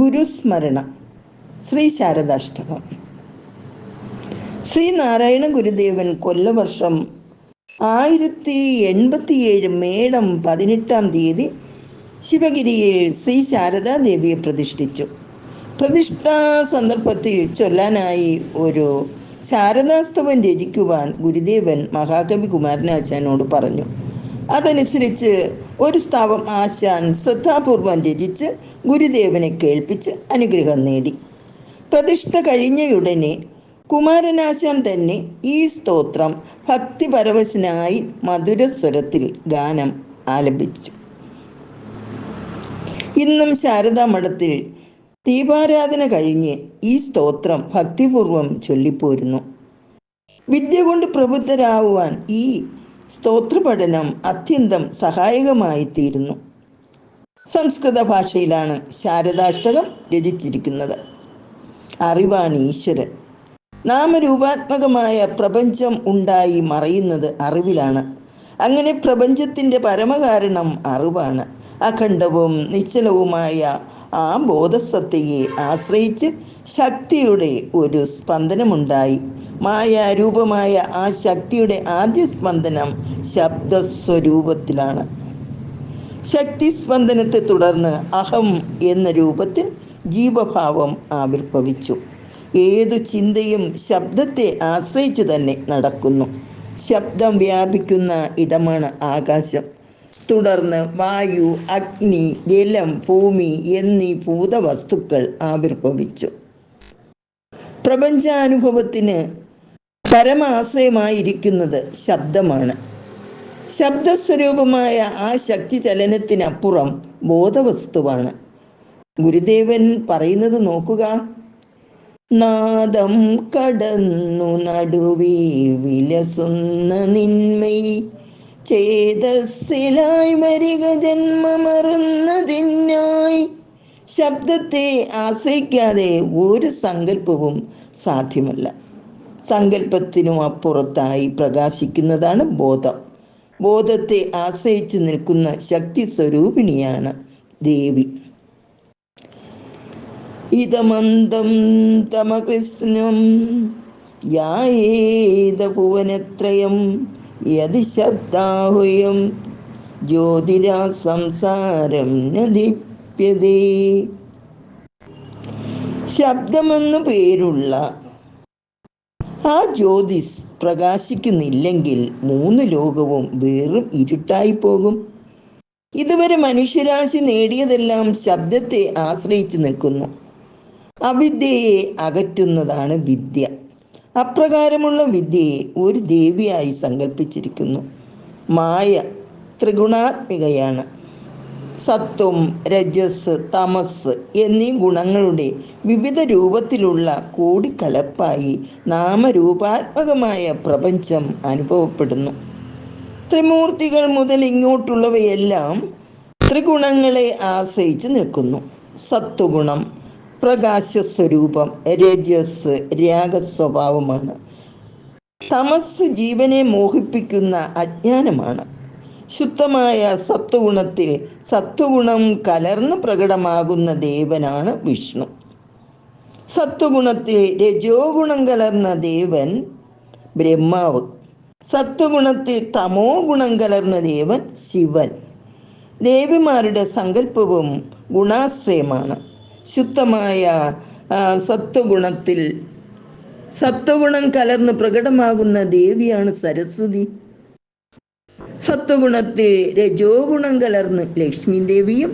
ഗുരുസ്മരണ. ശ്രീ ശാരദാഷ്ടകം ശ്രീനാരായണ ഗുരുദേവൻ കൊല്ലവർഷം ആയിരത്തി എൺപത്തിയേഴ് മേടം പതിനെട്ടാം തീയതി ശിവഗിരിയിൽ ശ്രീ ശാരദാ ദേവിയെ പ്രതിഷ്ഠിച്ചു. പ്രതിഷ്ഠാ സന്ദർഭത്തിൽ ചൊല്ലാനായി ഒരു ശാരദാസ്തവം രചിക്കുവാൻ ഗുരുദേവൻ മഹാകവി കുമാരനാശാനോട് പറഞ്ഞു. അതനുസരിച്ച് ഒരു സ്ഥാവം ആശാൻ ശ്രദ്ധാപൂർവം രചിച്ച് ഗുരുദേവനെ കേൾപ്പിച്ച് അനുഗ്രഹം നേടി. പ്രതിഷ്ഠ കഴിഞ്ഞയുടനെ കുമാരനാശാൻ തന്നെ ഈ സ്തോത്രം ഭക്തിപരവശനായി മധുരസ്വരത്തിൽ ഗാനം ആലപിച്ചു. ഇന്നും ശാരദാ മഠത്തിൽ ദീപാരാധന കഴിഞ്ഞ് ഈ സ്തോത്രം ഭക്തിപൂർവം ചൊല്ലിപ്പോരുന്നു. വിദ്യ കൊണ്ട് പ്രബുദ്ധരാകുവാൻ ഈ സ്തോത്രപഠനം അത്യന്തം സഹായകമായി തീരുന്നു സംസ്കൃത ഭാഷയിലാണ് ശാരദാഷ്ടകം രചിച്ചിരിക്കുന്നത്. അറിവാണ് ഈശ്വരൻ. നാമരൂപാത്മകമായ പ്രപഞ്ചം ഉണ്ടായി മറയുന്നത് അറിവിലാണ്. അങ്ങനെ പ്രപഞ്ചത്തിന്റെ പരമകാരണം അറിവാണ്. അഖണ്ഡവും നിശ്ചലവുമായ ആ ബോധസത്തയെ ആശ്രയിച്ച് ശക്തിയുടെ ഒരു സ്പന്ദനമുണ്ടായി. മായാരൂപമായ ആ ശക്തിയുടെ ആദ്യ സ്പന്ദനം ശബ്ദസ്വരൂപത്തിലാണ്. ശക്തി സ്പന്ദനത്തെ തുടർന്ന് അഹം എന്ന രൂപത്തിൽ ജീവഭാവം ആവിർഭവിച്ചു. ഏതു ചിന്തയും ശബ്ദത്തെ ആശ്രയിച്ചു തന്നെ നടക്കുന്നു. ശബ്ദം വ്യാപിക്കുന്ന ഇടമാണ് ആകാശം. തുടർന്ന് വായു അഗ്നി ജലം ഭൂമി എന്നീ ഭൂതവസ്തുക്കൾ ആവിർഭവിച്ചു. പ്രപഞ്ചാനുഭവത്തിന് പരമാശ്രയമായിരിക്കുന്നത് ശബ്ദമാണ്. ശബ്ദസ്വരൂപമായ ആ ശക്തി ചലനത്തിനപ്പുറം ബോധവസ്തുവാണ്. ഗുരുദേവൻ പറയുന്നത് നോക്കുക. നാദം കടന്നു നടുവേ വിലസുന്ന നിന്മൈ ചേതസ്സിലായി വരിക ജന്മമറുന്നതിനായി. ശബ്ദത്തെ ആശ്രയിക്കാതെ ഒരു സങ്കല്പവും സാധ്യമല്ല. സങ്കല്പത്തിനും അപ്പുറത്തായി പ്രകാശിക്കുന്നതാണ് ബോധം. ബോധത്തെ ആശ്രയിച്ചു നിൽക്കുന്ന ശക്തി സ്വരൂപിണിയാണ് ദേവി. ഇതമന്തം തമകൃഷ്ണം യായേത ഭുവനത്രയം യതി ശബ്ദാഹുയം ജ്യോതിരാ സംസാരം നദിപ്യതേ. ശബ്ദമെന്നു പേരുള്ള ആ ജ്യോതിസ് പ്രകാശിക്കുന്നില്ലെങ്കിൽ മൂന്ന് ലോകവും വെറും ഇരുട്ടായി പോകും ഇതുവരെ മനുഷ്യരാശി നേടിയതെല്ലാം ശബ്ദത്തെ ആശ്രയിച്ചു നിൽക്കുന്നു. അവിദ്യയെ അകറ്റുന്നതാണ് വിദ്യ. അപ്രകാരമുള്ള വിദ്യയെ ഒരു ദേവിയായി സങ്കല്പിച്ചിരിക്കുന്നു മായ ത്രിഗുണാത്മികയാണ്. സത്വം രജസ് തമസ് എന്നീ ഗുണങ്ങളുടെ വിവിധ രൂപത്തിലുള്ള കൂടിക്കലപ്പായി നാമരൂപാത്മകമായ പ്രപഞ്ചം അനുഭവപ്പെടുന്നു. ത്രിമൂർത്തികൾ മുതൽ ഇങ്ങോട്ടുള്ളവയെല്ലാം ത്രിഗുണങ്ങളെ ആശ്രയിച്ച് നിൽക്കുന്നു. സത്വഗുണം പ്രകാശസ്വരൂപം രജസ് രാഗസ്വഭാവമാണ്. തമസ് ജീവനെ മോഹിപ്പിക്കുന്ന അജ്ഞാനമാണ്. ശുദ്ധമായ സത്വഗുണത്തിൽ സത്വഗുണം കലർന്ന് പ്രകടമാകുന്ന ദേവനാണ് വിഷ്ണു. സത്വഗുണത്തിൽ രജോ ഗുണം കലർന്ന ദേവൻ ബ്രഹ്മാവ്. സത്വഗുണത്തിൽ തമോ ഗുണം കലർന്ന ദേവൻ ശിവൻ. ദേവിമാരുടെ സങ്കല്പവും ഗുണാശ്രയമാണ്. ശുദ്ധമായ സത്വഗുണത്തിൽ സത്വഗുണം കലർന്ന് പ്രകടമാകുന്ന ദേവിയാണ് സരസ്വതി. സത്വഗുണത്തിൽ രജോ ഗുണം കലർന്ന് ലക്ഷ്മി ദേവിയും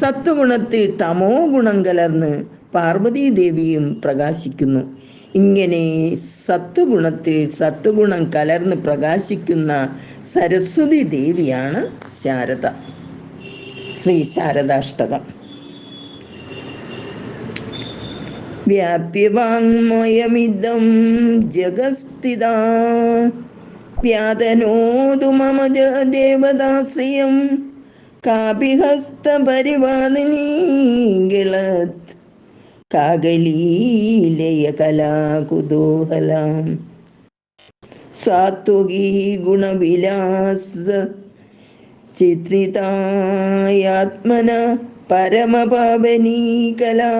സത്വഗുണത്തിൽ തമോ ഗുണം കലർന്ന് പാർവതി ദേവിയും പ്രകാശിക്കുന്നു. ഇങ്ങനെ സത്വഗുണത്തിൽ സത്വഗുണം കലർന്ന് പ്രകാശിക്കുന്ന സരസ്വതി ദേവിയാണ് ശാരദ. ശ്രീ ശാരദാഷ്ടകം. വ്യാപ്യവാങ്മയമിതം ജഗസ്ഥിത വ്യാതനോതു മമ ദേവദാശ്രിയം കാപിഹസ്തപരിവാദിനീങ്കിളത് കാകലീലയ കലാകുതൂഹലാം. സാത്വകീ ഗുണവിലാസ. ചിത്രിതായാത്മന പരമപാവനീകലാ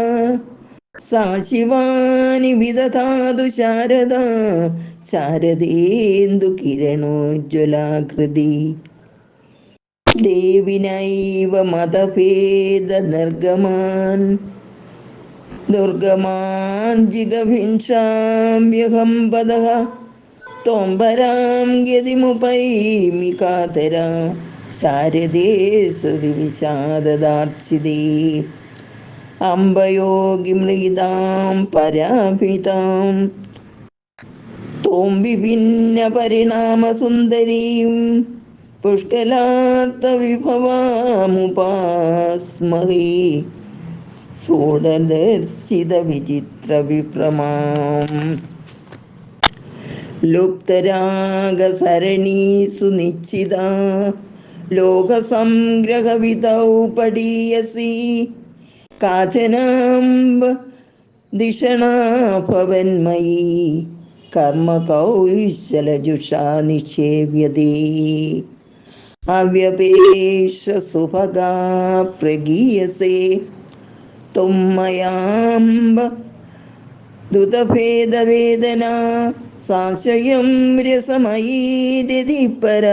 ശിവാനി വിദധാതു ശാരദ ശാരദേന്ദു കിരണോജ്വലാകൃതി. ദേവിനൈവ മതഭേദ നിർഗമാൻ ദുർഗമാൻ ജിഗഭിൻഷാമ്യഹം പദ തോംബരാം ഗതിമുപൈമി കാതര ശാരദേ ശ്രുതി വിഷാദദാർച്ചിതേ അംബയോഗി മൃഗിതാം പരാഭിതാം. തോം വിഭിന്ന പരിണാമസുന്ദരീം പുഷ്കലാർത്ഥ വിഭവാമുപാസ്മഹി ഷോഡദർശിത വിചിത്ര വിപ്രമാം ലുപ്തരാഗസരണീസു നിശ്ചിത. ലോകസംഗ്രഹവിതൗ പടീയസി കാചനാംബ ദിഷണാഭവന്മയി. കർമ്മകൗശലജുഷാ അവ്യപേഷ സുഭഗാ പ്രഗീയസേ. തുമ്മയാംബ ദുതഭേദവേദന സാശയം രസമയീരതിപര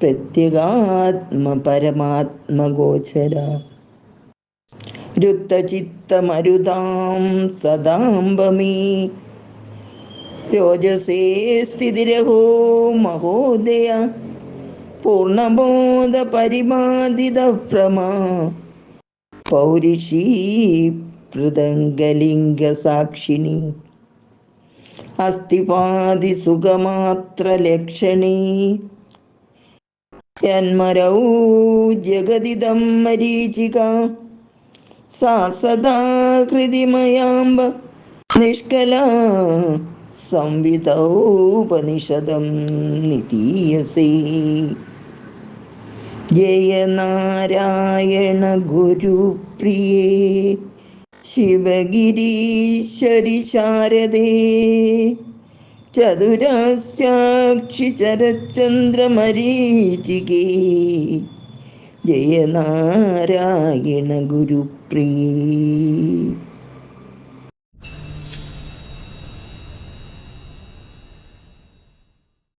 പ്രത്യേകാത്മ പരമാത്മഗോചര രുത്തചിത്തമരുതാം സദാംബമീ. രോജസേ സ്ഥിതിരഹോ മഹോദയ. പൂർണബോധ പരിമാതിത പ്രമാ പൗരുഷീ പൃതംഗലിംഗ സാക്ഷിണി അസ്ഥിപാതി സുഖമാത്ര ലക്ഷണി യന്മരൗ ജഗതിദം മരീചിക. സാ സദാ ഹൃദിമയാംബ നിഷ്കല സംവിധോപനിഷദം നിതീയസേ. ജയ നാരായണ ഗുരുപ്രിയേ ശിവഗിരീശ്വരി ശാരദേ ചതുരാശാക്ഷി ശരചന്ദ്രമരീചികേ ജയ നാരായണ ഗുരുപ്രിയേ